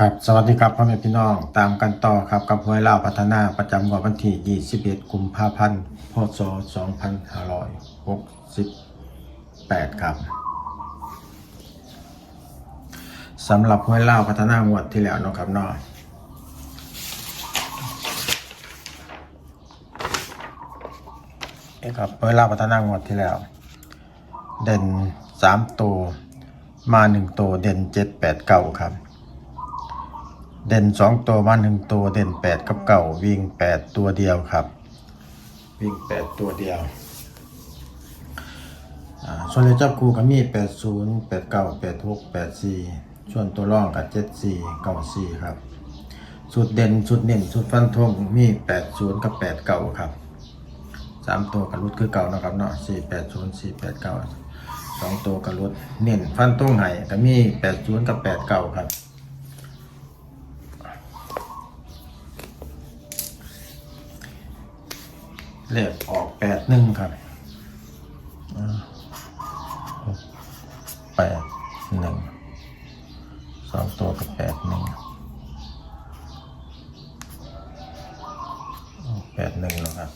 ครับสวัสดีครับพ่อแม่พี่น้องตามกันต่อครับกับหวยเล่าพัฒนาประจำวันที่ 21 กุมภาพันธ์ พศ 2568 ครับสำหรับหวยเล่าพัฒนางวดที่แล้วนะครับนาะนี่ครับหวยเล่าพัฒนางวดที่แล้ว เด่น 3 ตัวมา 1 ตัวเด่น 7 8 9 ครับ เด่นสองตัวมาหนึ่งตัวเด่นแปดกับเก่าวิ่งแปดตัวเดียวครับ วิ่งแปดตัวเดียวอ่าส่วนเลขจับคู่ก็มีแปดศูนย์แปดเก้าแปดหกแปดสี่ส่วนตัวร่องกับเจ็ดสี่เก้าสี่ครับสุดเด่นสุดเน่นสุดฟันธงมีแปดศูนย์กับแปดเก้าครับสามตัวกับรุดคือเก่านะครับเนาะสี่แปดศูนย์สี่แปดเก้าสองตัวกับรุดเน่นฟันธงไห้ก็มีแปดศูนย์กับแปดเก้าครับ เลขออกแปดหนึ่งครับแปดหนึ่งสองตัวกับแปดหนึ่งแปดหนึ่งแล้วครับ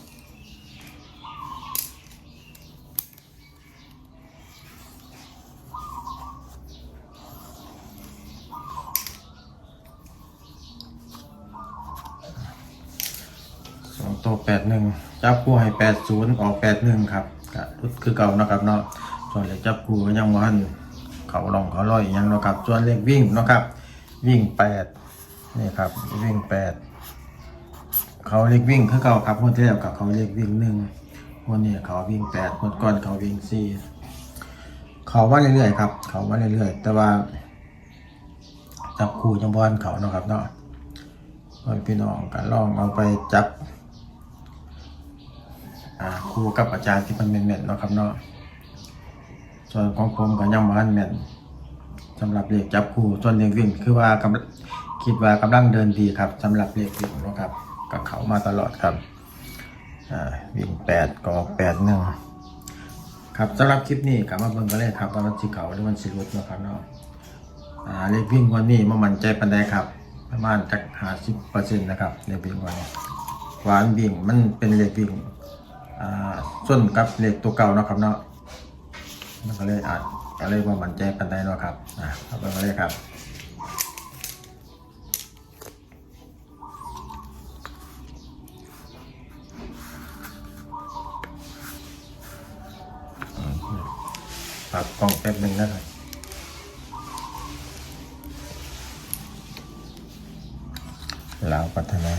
สองตัว แปดหนึ่งจับคู่ให้แปดศูนย์ออกแปดหนึ่งครับก็คือเก่านะครับเนาะส่วนเลขจับคู่ก็ยังวันเขาลองเขาลอยอีกอยังนะครับส่วนเลขวิ่งนะครับ วิ่งแปดนี่ครับวิ่งแปดเขาเลขวิ่งคือเก่าครับคนที่แล้วกับเขาเลขวิ่งหนึ่งวันนี้เขาวิ่งแปดคนก่อนเขาวิ่งสี่เขาว่าเรื่อยๆครับ เขาว่าเรื่อยๆแต่ว่าจับคู่จังบอลเขาเนาะครับเนาะพี่น้องก็ลองเอาไปจับ ครูกับอาจารย์ที่มันแม่นๆเนาะครับเนาะส่วนของผมก็ยังบ่ทันแม่นสำหรับเลขจับครูส่วนเลขวิ่งคือว่ากำลังคิดว่ากำลังเดินดีครับสำหรับเลขวิ่งเนาะครับก็เขามาตลอดครับวิ่งแปดก็แปดหนึ่งครับสำหรับคลิปนี้กลับมาเบิ่งกันเลยครับว่ามันสิเขาหรือมันสิรุดนะครับเนาะเลขวิ่งวันนี้มามันใจปันไดครับ ประมาณจักหาสิบเปอร์เซ็นต์นะครับเลขวิ่งวันนี้หวานวิ่งมันเป็นเลขวิ่ง ส่วนกับเลขตัวเก่าเนาะครับเนาะมันก็เลยอาจก็เลยว่ามันใจปันได้เนาะครับอ่าเอาไปมาเลยครับปรับกล้องแป๊บหนึ่งนะครับลาวพัฒนา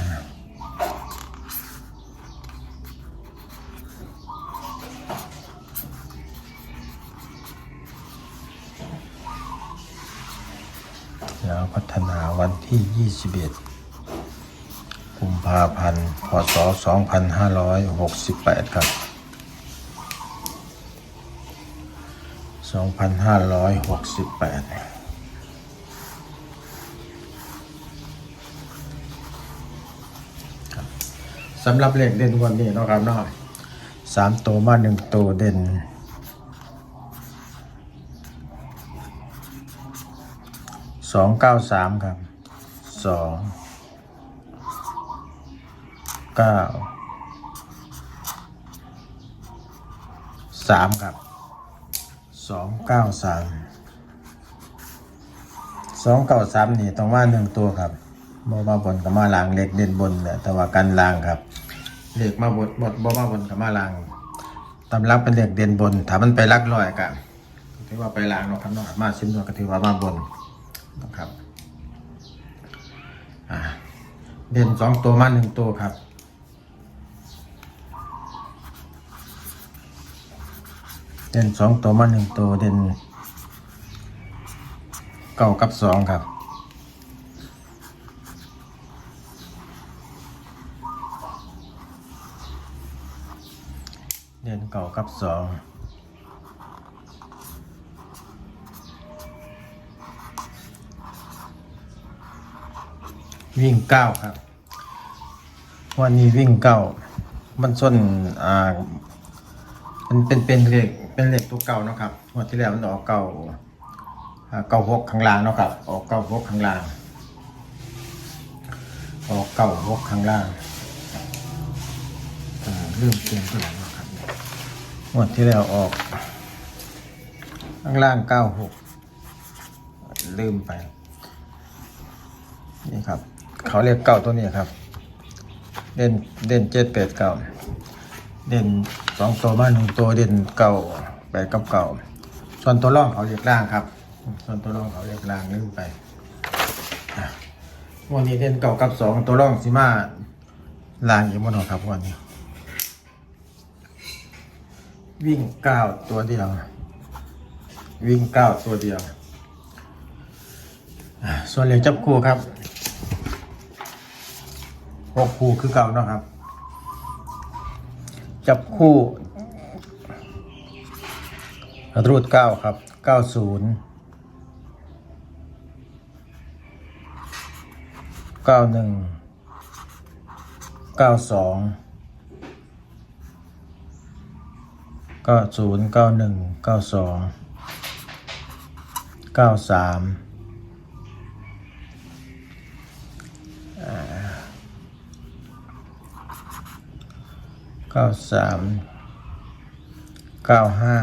ที่ 21 กุมภาพันธ์พศ 2568 ครับ 2568สำหรับเลขเด่นวันนี้นะครับเนาะสามตัวมาหนึ่งตัวเด่นสองเก้าสามครับ สองเก้าสามครับสองเก้าสามสองเก้าสามนี่ต้องว่าหนึ่งตัวครับบ่มาบนกับมาลางเลขเด่นบนเนี่ยแต่ว่ากันลางครับเลขมาบนบดบ่มาบนกับมาลางตำรับเป็นเลขเด่นบนถ้ามันไปลักลอยกันถือว่าไปลางเนาะครับเนาะมาซิมนวก็ถือว่ามาบนนะครับ อ่า เด่นสองตัวมาหนึ่งตัวครับ เด่นสองตัวมาหนึ่งตัวเด่นเก้ากับสองครับเด่นเก่ากับสอง วิ่งเก้าครับ วันนี้วิ่งเก้ามันส้นอ่ามันเป็นเป็นเหลขเป็นเหลขตัวเก่าเนาะครับวันที่แล้วมันออกเก้าอ่าเก้าหกข้างล่างเนาะครับ ออกเก้าหกข้างล่าง ออกเก้าหกข้างล่างอ่าลืมเปลี่ยนตัวไหนวะครับงวดที่แล้วออกข้างล่างเก้าหกลืมไป นี่ครับ เขาเรียกเก้าตัวนี้ครับ เด่นเด่นเจ็ดแปดเก้าเด่นสองตัวมาหนึ่งตัวเด่นเก้าแปดกับเก้าส่วนตัวร่องเขาเรียกล่างครับ ส่วนตัวร่องเขาเรียกล่างลืมไปวันนี้เด่นเก้ากับสองตัวร่องสิมาล่างอีกมั้งครับวันนี้ วิ่งเก้าตัวเดียว วิ่งเก้าตัวเดียว ส่วนเหลือจับคู่ครับ หกคู่คือเก่าเนาะครับ จับคู่รูดเก้าครับเก้าศูนย์เก้าหนึ่งเก้าสองเก้าศูนย์เก้าหนึ่งเก้าสองเก้าสาม เก้าสามเก้าห้า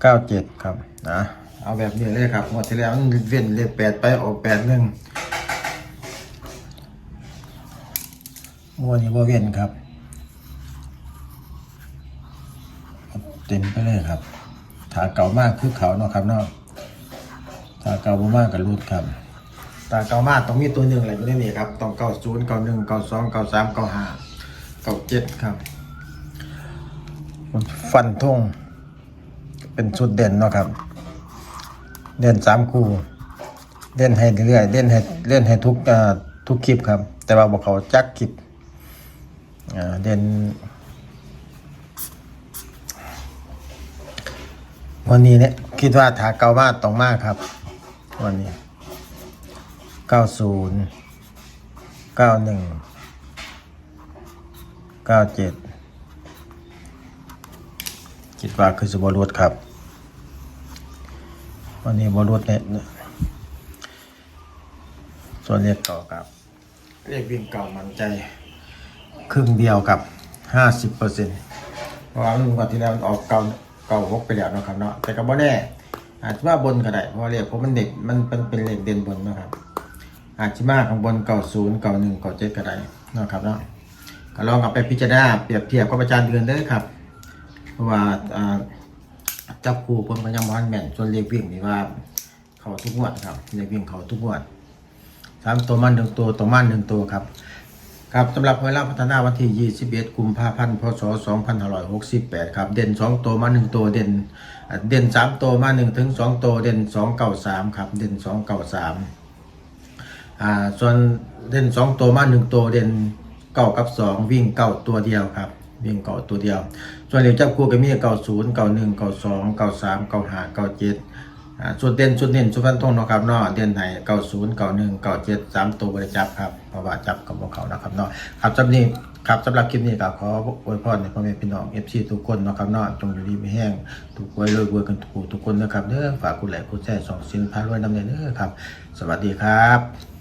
เก้าเจ็ดครับนะเอาแบบนี้เลยครับหมดที่แล้วมันเว้นเลขแปดไปออกแปดหนึ่งมัวนี้ว่าเว้นครับ เต็มไปเลยครับถาเก่ามากคือเขาเนาะครับเนาะถาเก่าบ่มากกับรูดครับตาเก่ามากต้องมีตัวหนึ่งอะไรอยู่ในนี้ครับต้องเก้าศูนย์เก้าหนึ่งเก้าสองเก้าสามเก้าห้า เก้าเจ็ดครับ ฟันทงเป็นชุดเด่นเนาะครับ เด่นสามคู่ เล่นให้เรื่อยๆเล่นให้เล่นให้ทุกอ่าทุกคลิปครับ แต่ว่าบอกเขาจักคลิปอ่าเด่นวันนี้เนี่ยคิดว่าถาเก่ามาต้องมากครับ วันนี้เก้าศูนย์เก้าหนึ่ง เก้าเจ็ดคิดว่าคือสบรุษครับ วันนี้บรุษเนี่ยส่วนเรียกเก่ากับ เรียกวิ่งเก่ามันใจ ครึ่งเดียวกับห้าสิบเปอร์เซ็นต์เพราะว่ามันกว่าที่แล้วมันออกเก่าเก่าหกไปแล้วเนาะครับเนาะแต่ก็บ่แน่อาจจะว่าบนก็ได้เพราะว่าเรียกผมมันเด็กมันเป็นเป็นเลขเด่นบนเนาะครับอาจจะมาข้างบนเก่าศูนย์เก่าหนึ่งเก่าเจ็ดก็ได้เนาะครับเนาะ ก็ลองเอาไปพิจารณาเปรียบเทียบกับอาจารย์เดือนเด้อครับ เพราะว่าจับคู่ผมก็ยังมันแม่นส่วนเลขวิ่งนี่ว่าเขาทุกงวดครับเลขวิ่งเขาทุกงวดสามตัวมันหนึ่งตัวตัวมันหนึ่งตัวครับครับสำหรับเวลาพัฒนาวันที่ 21 กุมภาพันธ์ พศ 2568 ครับ เด่น 2 ตัวมา 1 ตัว เด่น เด่น 3 ตัวมา 1 ถึง 2 ตัว เด่น 293 ครับ เด่น 293 อ่า ส่วนเด่น 2 ตัวมา 1 ตัว เด่น เก้ากับ2วิ่งเก้าตัวเดียวครับ วิ่งเก้าตัวเดียว ส่วนเหลือจับคู่ก็มีเก้าศูนย์เก้าหนึ่งเก้าสองเก้าสามเก้าห้าเก้าเจ็ดส่วนเด่นส่วนเด่นส่วนฟันธงนะครับเนาะเด่นไห้เก้าศูนย์เก้าหนึ่งเก้าเจ็ดสามตัวบริจับครับเพราะว่าจับกับพวกเขานะครับเนาะครับสำหรับนี้ครับสำหรับคลิปนี้ก็ขออวยพรในพ่อแม่พี่น้องเอฟซีทุกคนนะครับเนาะจงอยู่ดีไม่แห้งถูกไว้รวยรวยกันทุกทุกคนนะครับเด้อฝากคุณแหล่คุณแท้สองสินพารวยนำเนเด้อครับ สวัสดีครับ